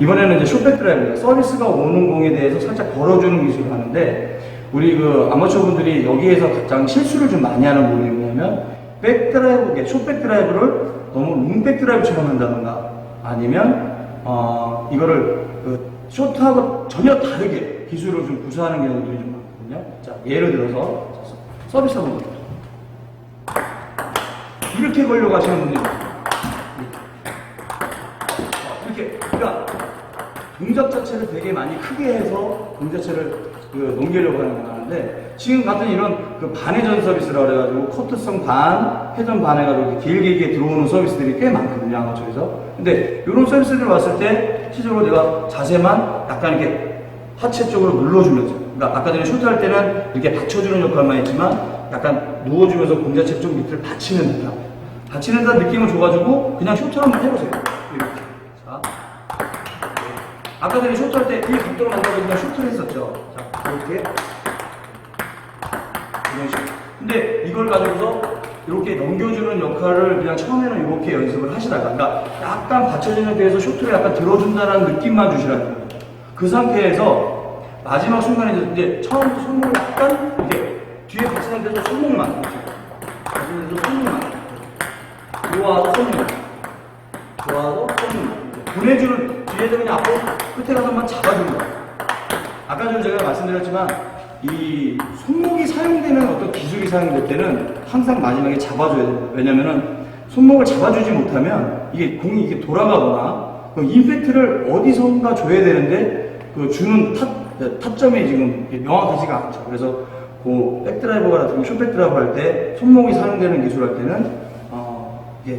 이번에는 이제 드라이브예요. 서비스가 오는 공에 대해서 살짝 걸어주는 기술을 하는데 우리 그 아마추어 분들이 여기에서 가장 실수를 좀 많이 하는 부분이 뭐냐면 백 드라이브, 이게 쇼백 드라이브를 너무 롱백 드라이브처럼 한다던가 아니면 어 이거를 그 쇼트하고 전혀 다르게 기술을 좀 구사하는 경우들이 좀 많거든요. 자 예를 들어서 서비스 한번 볼게요. 이렇게 걸려고 하시는 분들 동작 자체를 되게 많이 크게 해서 동작 자체를 그 넘기려고 하는 거 하는데 지금 같은 이런 그 반회전 서비스라 그래가지고 커트성 반, 회전 반 해가지고 길게 길게 들어오는 서비스들이 꽤 많거든요 아마추어에서. 근데 이런 서비스들 왔을 때 실제로 내가 자세만 약간 이렇게 하체 쪽으로 눌러주면서 그러니까 아까 전에 쇼트할 때는 이렇게 받쳐주는 역할만 했지만 약간 누워주면서 공자체 쪽 밑을 받치는 듯한 받치는 듯한 느낌을 줘가지고 그냥 쇼트 한번 해보세요. 이렇게. 자 아까 전에 쇼트 할 때 이 각도로 만들어서 그냥 쇼트를 했었죠. 자, 이렇게. 이런 식으로. 근데 이걸 가지고서 이렇게 넘겨주는 역할을 그냥 처음에는 이렇게 연습을 하시다가, 그러니까 약간 받쳐지는 데에서 쇼트를 약간 들어준다는 느낌만 주시라는 거예요. 그 상태에서 마지막 순간에 이제- 처음부터 손목을 약간 이렇게 뒤에 만들어주세요. 받치는 데서 손목을 만들어주세요. 들어와서 손목. 좋아서 손 보내주는 그냥 앞으로 끝에 가서만 잡아주는 거야. 아까 전에 제가 말씀드렸지만 이 손목이 사용되는 어떤 기술이 사용될 때는 항상 마지막에 잡아줘야 돼요. 왜냐면은 손목을 잡아주지 못하면 이게 공이 이게 돌아가거나 그 임팩트를 어디선가 줘야 되는데 그 주는 타, 타점이 지금 명확하지가 않죠. 그래서 그 백드라이버 같은 경우 쇼백드라이버 할 때 손목이 사용되는 기술 할 때는 어, 이게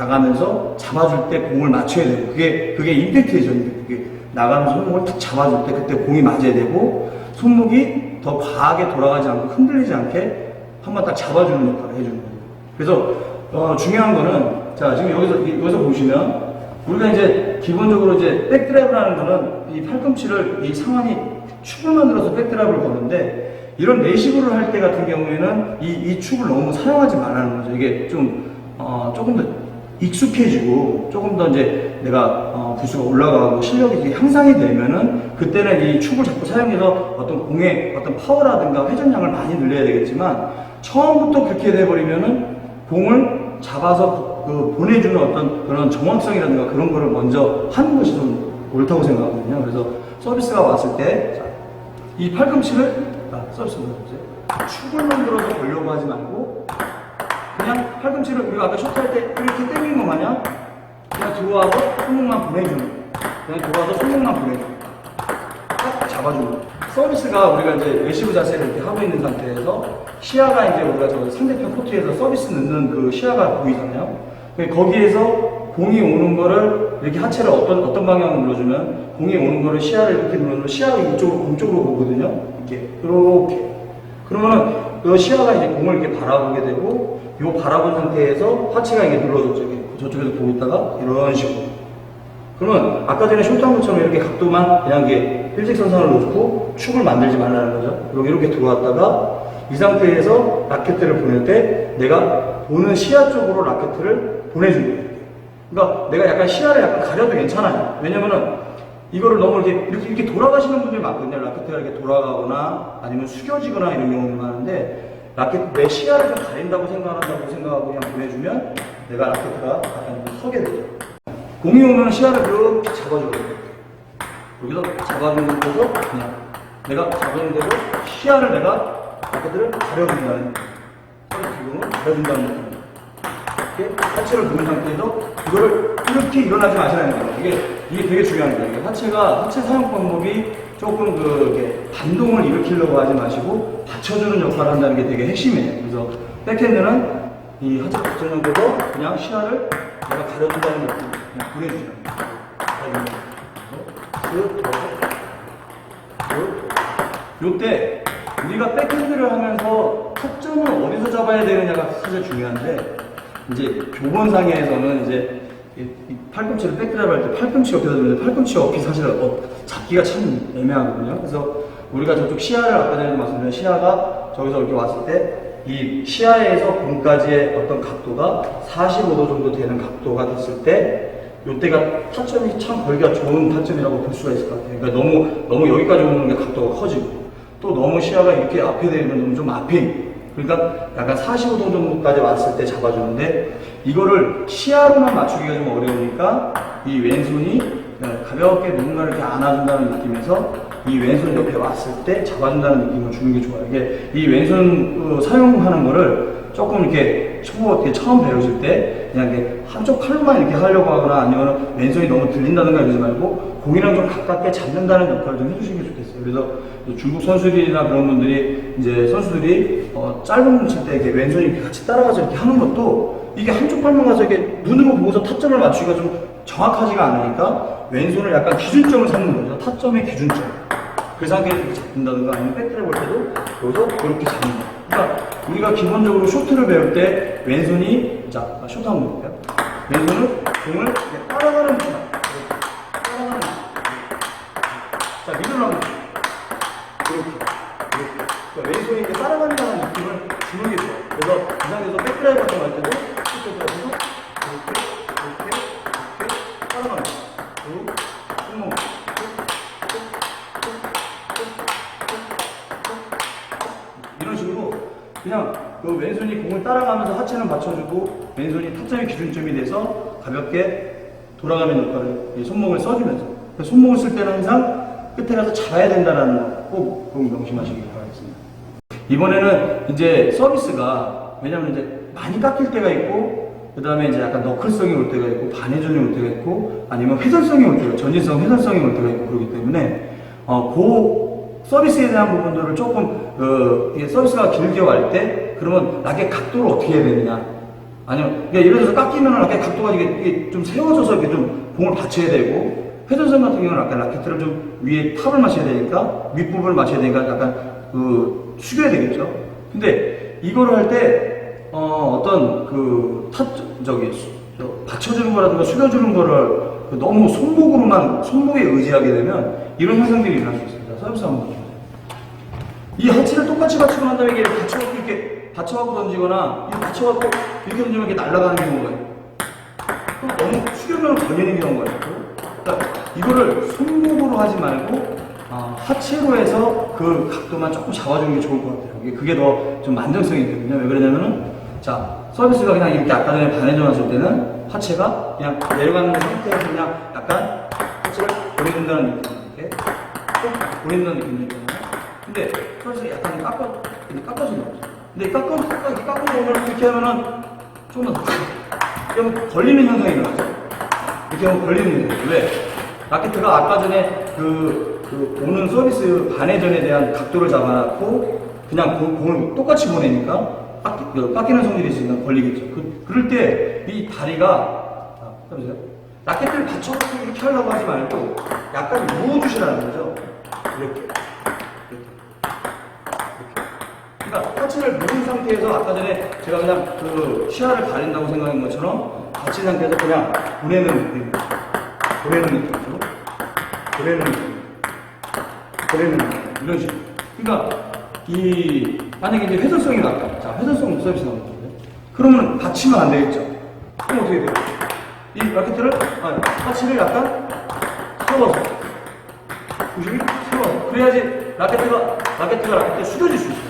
나가면서 잡아줄 때 공을 맞춰야 되고 그게 그게 임팩트죠. 임팩트. 그게 나가면서 손목을 탁 잡아줄 때 그때 공이 맞아야 되고 손목이 더 과하게 돌아가지 않고 흔들리지 않게 한번 딱 잡아주는 역할을 해주는 거예요. 그래서 어, 중요한 거는 자 지금 여기서 이- 여기서 보시면 우리가 이제 기본적으로 이제 백드라이브라는 거는 이 팔꿈치를 이 상완이 축을 만들어서 백드라이브를 거는데 이런 내식으로 할 때 같은 경우에는 이, 이 축을 너무 사용하지 말라는 거죠. 이게 좀 어, 조금 더 익숙해지고 조금 더 이제 내가 어, 부수가 올라가고 실력이 향상이 되면은 그때는 이 축을 자꾸 사용해서 어떤 공의 어떤 파워라든가 회전량을 많이 늘려야 되겠지만 처음부터 그렇게 돼버리면은 공을 잡아서 그 보내주는 어떤 그런 정확성이라든가 그런 거를 먼저 하는 것이 좀 옳다고 생각하거든요. 그래서 서비스가 왔을 때, 자, 이 팔꿈치를, 아, 서비스 보세요. 축을 만들어서 걸려고 하지 말고, 그냥 팔꿈치를 우리가 아까 쇼트 할 때 이렇게 때리는 거 마냥 그냥 들어와서 손목만 보내주는 그냥 들어와서 손목만 보내주는 딱 잡아주는 거. 서비스가 우리가 이제 레시브 자세를 이렇게 하고 있는 상태에서 시야가 이제 우리가 저 상대편 코트에서 서비스 넣는 그 시야가 보이잖아요. 거기에서 공이 오는 거를 이렇게 하체를 어떤 어떤 방향으로 눌러주면 공이 오는 거를 시야를 이렇게 눌러주면 시야가 이쪽으로 공 쪽으로 보거든요. 이렇게 이렇게 그러면은 그 시야가 이제 공을 이렇게 바라보게 되고 요 바라본 상태에서 하체가 이게 눌러졌죠. 저쪽에서 보고 있다가 이런 식으로. 그러면 아까 전에 쇼트한 것처럼 이렇게 각도만 그냥 이게 일직선상을 놓고 축을 만들지 말라는 거죠. 그리고 이렇게 들어왔다가 이 상태에서 라켓들을 보낼 때 내가 보는 시야 쪽으로 라켓을 보내주는 거예요. 그러니까 내가 약간 시야를 약간 가려도 괜찮아요. 왜냐면은 이거를 너무 이렇게, 이렇게, 이렇게 돌아가시는 분들이 많거든요. 라켓가 이렇게 돌아가거나 아니면 숙여지거나 이런 경우가 많은데 라켓 내 시야를 좀 가린다고 생각한다고 생각하고 그냥 보내주면 내가 라켓가 약간 좀 서게 되죠. 공이 오면 시야를 이렇게 잡아줘야 돼요. 여기서 잡아주는 데서 그냥 내가 잡아주는 대로 시야를 내가 라켓들을 가려준다는 지금은 가려준다는 느낌. 이렇게 하체를 보는 상태에서 이거를 이렇게 일어나지 마시라는 거예요. 이게 이게 되게 중요한 거예요. 하체가 하체 사용 방법이 조금 그 반동을 일으키려고 하지 마시고 받쳐주는 역할을 한다는 게 되게 핵심이에요. 그래서 백핸드는 이 하체 받쳐주는데도 그냥 시야를 내가 가려준다는 느낌, 그냥 들어서 요때 우리가 백핸드를 하면서 타점을 어디서 잡아야 되느냐가 사실 중요한데 이제 교본 상에서는 이제 이, 이 팔꿈치를 백드라이브 할 때 팔꿈치 옆에서 들는데 팔꿈치 옆이 사실 어, 잡기가 참 애매하거든요. 그래서 우리가 저쪽 시야를 아까 전에 말씀드린 시야가 저기서 이렇게 왔을 때 이 시야에서 공까지의 어떤 각도가 45도 정도 되는 각도가 됐을 때 요때가 타점이 참 걸기가 좋은 타점이라고 볼 수가 있을 것 같아요. 그러니까 너무 너무 여기까지 오는 게 각도가 커지고 또 너무 시야가 이렇게 앞에 되면 좀 앞에 그러니까 약간 45도 정도까지 왔을 때 잡아주는데 이거를 시야로만 맞추기가 좀 어려우니까 이 왼손이 가볍게 누군가를 이렇게 안아준다는 느낌에서 이 왼손 옆에 왔을 때 잡아준다는 느낌을 주는 게 좋아요. 이게 이 왼손 어, 사용하는 거를 조금 이렇게 초보 어떻게 처음 배우실 때 그냥 이렇게 한쪽 팔로만 이렇게 하려고 하거나 아니면 왼손이 너무 들린다든가 이러지 말고 공이랑 좀 가깝게 잡는다는 역할을 좀 해주시는 게 좋겠어요. 그래서 중국 선수들이나 그런 분들이 이제 선수들이 어, 짧은 공칠 때 이렇게 왼손이 이렇게 같이 따라가서 이렇게 하는 것도 이게 한쪽 팔만 가서 이렇게 눈으로 보고서 타점을 맞추기가 좀 정확하지가 않으니까 왼손을 약간 기준점을 삼는 거죠. 타점의 기준점. 그 상태에서 이렇게 잡는다든가 아니면 백트를 볼 때도 여기서 이렇게 잡는 거예요. 그러니까 우리가 기본적으로 쇼트를 배울 때 왼손이 자 아, 쇼트 한번 볼게요. 왼손은 공을 이렇게. 따라가는 느낌. 자 미들로 한번 이렇게 이렇게. 그러니까 왼손이 이렇게 따라간다는 느낌을 주는 게 좋아요. 그래서 이 상태에서 백드라이브 거할 때도 들어가서 이렇게 이렇게 이렇게 따라가는. 그리고 손목 이런 식으로 그냥 그 왼손이 공을 따라가면서 하체는 받쳐주고 왼손이 타점의 기준점이 돼서 가볍게 돌아가는 역할을 이 손목을 써주면서 그 손목을 쓸 때는 항상 끝에 가서 잡아야 된다는 거꼭 명심하시기 바라겠습니다. 이번에는 이제 서비스가 왜냐면 이제 많이 깎일 때가 있고 그 다음에 이제 약간 너클성이 올 때가 있고 반회전이 올 때가 있고 아니면 회전성이 올 때가 전진성 회전성이 올 때가 있고 그렇기 때문에 어, 그 서비스에 대한 부분들을 조금 어, 서비스가 길게 갈 때 그러면 라켓 각도를 어떻게 해야 되느냐. 아니면 그러니까 예를 들어서 깎이면 라켓 각도가 이게, 이게 좀 세워져서 이렇게 좀 공을 받쳐야 되고 회전성 같은 경우는 약간 라켓을 좀 위에 탑을 맞춰야 되니까 윗부분을 맞춰야 되니까 약간 그 숙여야 되겠죠. 근데 이거를 할 때 어, 어떤 그 탑, 저기 수- 저 받쳐주는 거라든가 숙여주는 거를 그 너무 손목으로만 손목에 의지하게 되면 이런 현상들이 일어날 수 있습니다. 서비스 한번 보세요. 이 하체를 똑같이 받치고 난 다음에 이게 받쳐갖고 이렇게 받쳐갖고 던지거나 이 받쳐갖고 이렇게 던지면 이렇게 날아가는 경우가 있고 또 너무 숙여면 걸리는 경우가 있고 그러니까 이거를 손목으로 하지 말고 아, 하체로 해서 그 각도만 조금 잡아주는 게 좋을 것 같아요. 그게 더 좀 만정성이 있거든요. 왜 그러냐면은 자 서비스가 그냥 이렇게 아까 전에 반회전 왔을 때는 하체가 그냥 내려가는 상태에서 그냥 약간 하체를 보내준다는 느낌 이렇게 꼭 보낸다는 느낌이 있잖아요. 근데 서비스가 약간 깎아 깎아주는 거죠. 근데 깎아 깎아 이렇게 깎아주면 이렇게 하면은 조금 더 그럼 걸리는 현상이 일어나죠. 이렇게 하면 걸리는 거예요. 왜? 라켓트가 아까 전에 그, 그 오는 서비스 반회전에 대한 각도를 잡아놨고 그냥 공- 공을 똑같이 보내니까 깎이, 그 깎이는 성질이 있으니까 걸리겠죠. 그, 그럴 때 이 다리가 자, 보세요. 라켓트를 받쳐서 이렇게 하려고 하지 말고 약간 누워주시라는 거죠. 이렇게. 이렇게. 그러니까 하체를 누른 상태에서 아까 전에 제가 그냥 그 시야를 가린다고 생각한 것처럼 받친 상태에서 그냥 보내는 느낌 보내는 느낌으로 보내는 느낌 느낌 이런 식으로 그러니까 이 만약에 이제 회전성이 낮다. 자 회전성 서비스 나오는데 그러면 받치면 안 되겠죠? 그럼 어떻게 돼요? 이 라켓을 아, 하체를 약간 세워서 구심이 세워서. 그래야지 라켓트가 라켓트가 라켓트에 숙여질 수 있어요.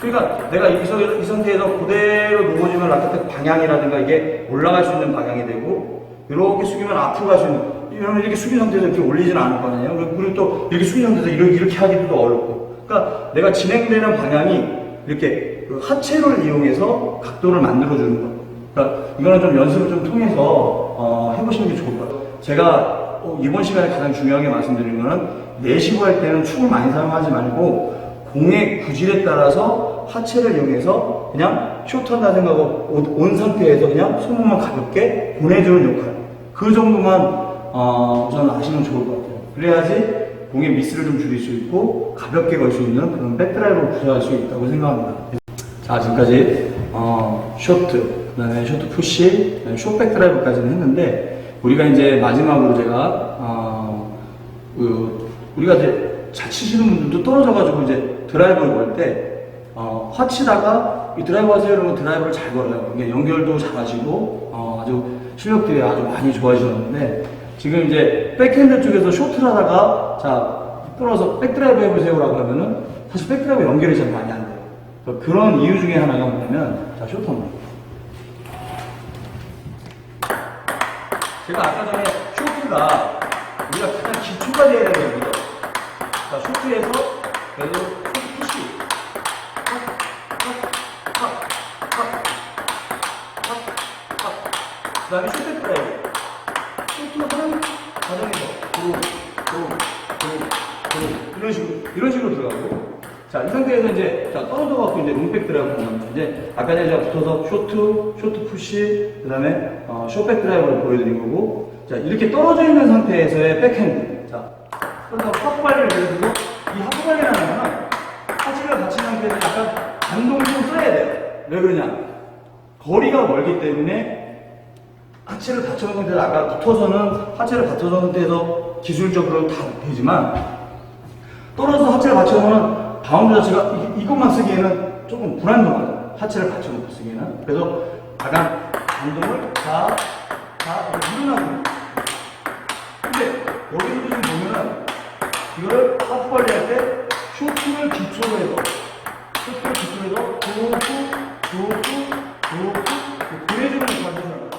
그러니까 내가 이, 서- 이 상태에서 그대로 누워지면 라켓트 방향이라든가 이게 올라갈 수 있는 방향이 되고 이렇게 숙이면 앞으로 갈 수 있는 이러면 이렇게 숙인 상태에서 이렇게 올리지는 않을 거 아니에요. 그리고 또 이렇게 숙인 상태에서 이렇게, 이렇게 하기도 어렵고 그러니까 내가 진행되는 방향이 이렇게 그 하체를 이용해서 각도를 만들어 주는 거예요. 그러니까 이거는 좀 연습을 좀 통해서 어, 해보시는 게 좋을 것 같아요. 제가 어, 이번 시간에 가장 중요하게 말씀드리는 거는 내시고 할 때는 축을 많이 사용하지 말고 공의 구질에 따라서 하체를 이용해서 그냥 쇼트한다 생각하고 온- 온 상태에서 그냥 손목만 가볍게 보내주는 역할. 그 정도만 어, 저는 아시면 좋을 것 같아요. 그래야지 공의 미스를 좀 줄일 수 있고 가볍게 걸 수 있는 그런 백드라이브를 구사할 수 있다고 생각합니다. 자, 지금까지 어, 쇼트, 그다음에 쇼트 푸시, 그다음에 쇼백 드라이브까지는 했는데 우리가 이제 마지막으로 제가 어, 그 우리가 이제 잘 치시는 분들도 떨어져가지고 이제 드라이브를 걸때 어, 화치다가 이 드라이브 하세요 이러면 드라이브를 잘 걸어요. 연결도 잘 하시고 어, 아주 실력들이 아주 많이 좋아지셨는데 지금 이제 백핸드 쪽에서 쇼트를 하다가 자 끌어서 백드라이브 해보세요라고 하면은 사실 백드라이브 연결이 잘 많이 안 돼요. 그런 이유 중에 하나가 뭐냐면 자 쇼터입니다. 제가 아까 전에 쇼트가 우리가 가장 기초가 돼야 되는 거죠. 자 쇼트에서 그래도 쇼트 푸시 그 다음에 쇼트 드라이브 이런 식으로 이런 식으로 들어가고. 자 이 상태에서 이제 자 떨어져 갖고 이제 롱백 드라이브 가면 이제 아까 제가 붙어서 쇼트 쇼트 푸시 그 다음에 어, 쇼백 드라이브를 보여드린 거고. 자 이렇게 떨어져 있는 상태에서의 백핸드. 자 그래서 하프발리를 보여드리고 이 하프발리라는 거는 하체가 닫힌 상태에서 약간 반동을 좀 써야 돼요. 왜 그러냐? 거리가 멀기 때문에 하체를 받쳐놓은 상태에서 아까 붙어서는 하체를 받쳐놓은 상태에서 기술적으로 다 되지만 떨어져서 하체를 받쳐놓으면 바운드 자체가 이, 이것만 쓰기에는 조금 불안정하죠. 하체를 받쳐놓고 쓰기에는. 그래서 약간 반동을 다, 다 일어나고 근데 여기서도 지금 보면은 이거를 하프발리 할때 쇼트를 기초로 해서 쇼트를 기초로 해서 도프, 도프, 도프 그래주는 관계를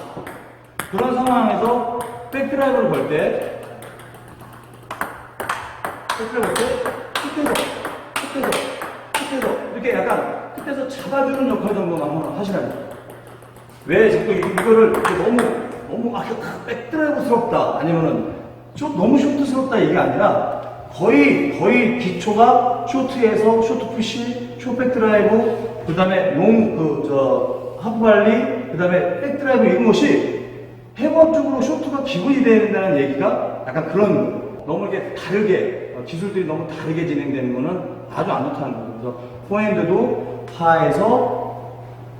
그런 상황에서 백드라이브를 걸 때, 백드라이브 걸때 끝에서, 끝에서, 끝에서 이렇게 약간 끝에서 잡아주는 역할 정도만 한번 하시라는. 왜 자꾸 이- 이거를 너무 너무 아 백드라이브스럽다 아니면은 쇼- 너무 쇼트스럽다 이게 아니라 거의 거의 기초가 쇼트에서 쇼트 푸시, 쇼 백드라이브, 그다음에 롱그저 하프 발리, 그다음에 백드라이브 이런 것이 해법적으로 쇼트가 기본이 돼야 된다는 얘기가 약간 그런 너무 이렇게 다르게 어, 기술들이 너무 다르게 진행되는 거는 아주 안 좋다는 거죠. 그래서 포핸드도 파에서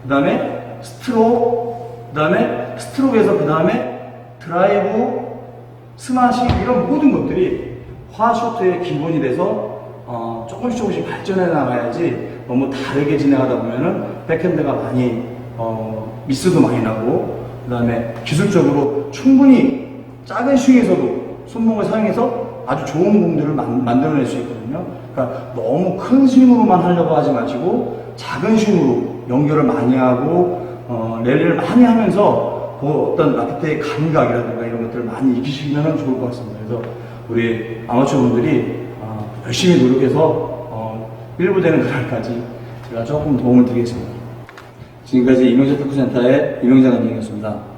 그 다음에 스트로크, 그 다음에 스트로크에서 그 다음에 드라이브, 스마시 이런 모든 것들이 화쇼트의 기본이 돼서 어, 조금씩 조금씩 발전해 나가야지 너무 다르게 진행하다 보면은 백핸드가 많이 어, 미스도 많이 나고 그 다음에 기술적으로 충분히 작은 스윙에서도 손목을 사용해서 아주 좋은 공들을 만, 만들어낼 수 있거든요. 그러니까 너무 큰 스윙으로만 하려고 하지 마시고 작은 스윙으로 연결을 많이 하고 어, 랠리를 많이 하면서 그 어떤 라켓의 감각이라든가 이런 것들을 많이 익히시면 좋을 것 같습니다. 그래서 우리 아마추어 분들이 어, 열심히 노력해서 어, 일부 되는 그날까지 제가 조금 도움을 드리겠습니다. 지금까지 이명재 탁구센터의 이명재 감독이었습니다.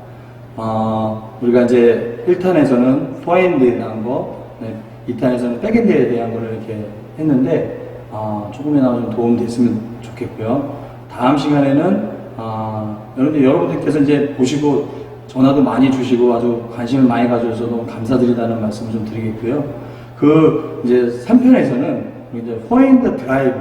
어, 우리가 이제 1탄에서는 포핸드에 대한 거, 네, 2탄에서는 백핸드에 대한 거를 이렇게 했는데, 어, 조금이나마 좀 도움 됐으면 좋겠고요. 다음 시간에는, 어, 여러분들, 여러분들께서 이제 보시고 전화도 많이 주시고 아주 관심을 많이 가져주셔서 너무 감사드리다는 말씀을 좀 드리겠고요. 그 이제 3편에서는 이제 포핸드 드라이브,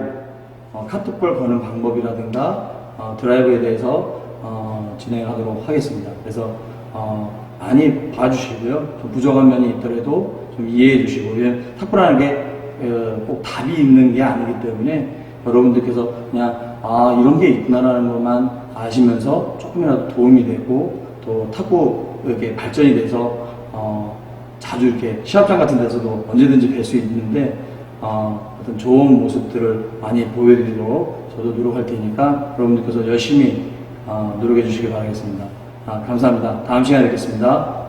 어, 카톡볼 거는 방법이라든가 어, 드라이브에 대해서 어, 진행하도록 하겠습니다. 그래서 어, 많이 봐주시고요. 좀 부족한 면이 있더라도 좀 이해해 주시고 왜냐면 탁구라는 게꼭 답이 있는 게 아니기 때문에 여러분들께서 그냥 아 이런 게 있구나라는 것만 아시면서 조금이라도 도움이 되고 또 탁구 이렇게 발전이 돼서 어, 자주 이렇게 시합장 같은 데서도 언제든지 뵐 수 있는데 어, 어떤 좋은 모습들을 많이 보여드리도록 저도 노력할 테니까 여러분들께서 열심히 어, 노력해 주시기 바라겠습니다. 아, 감사합니다. 다음 시간에 뵙겠습니다.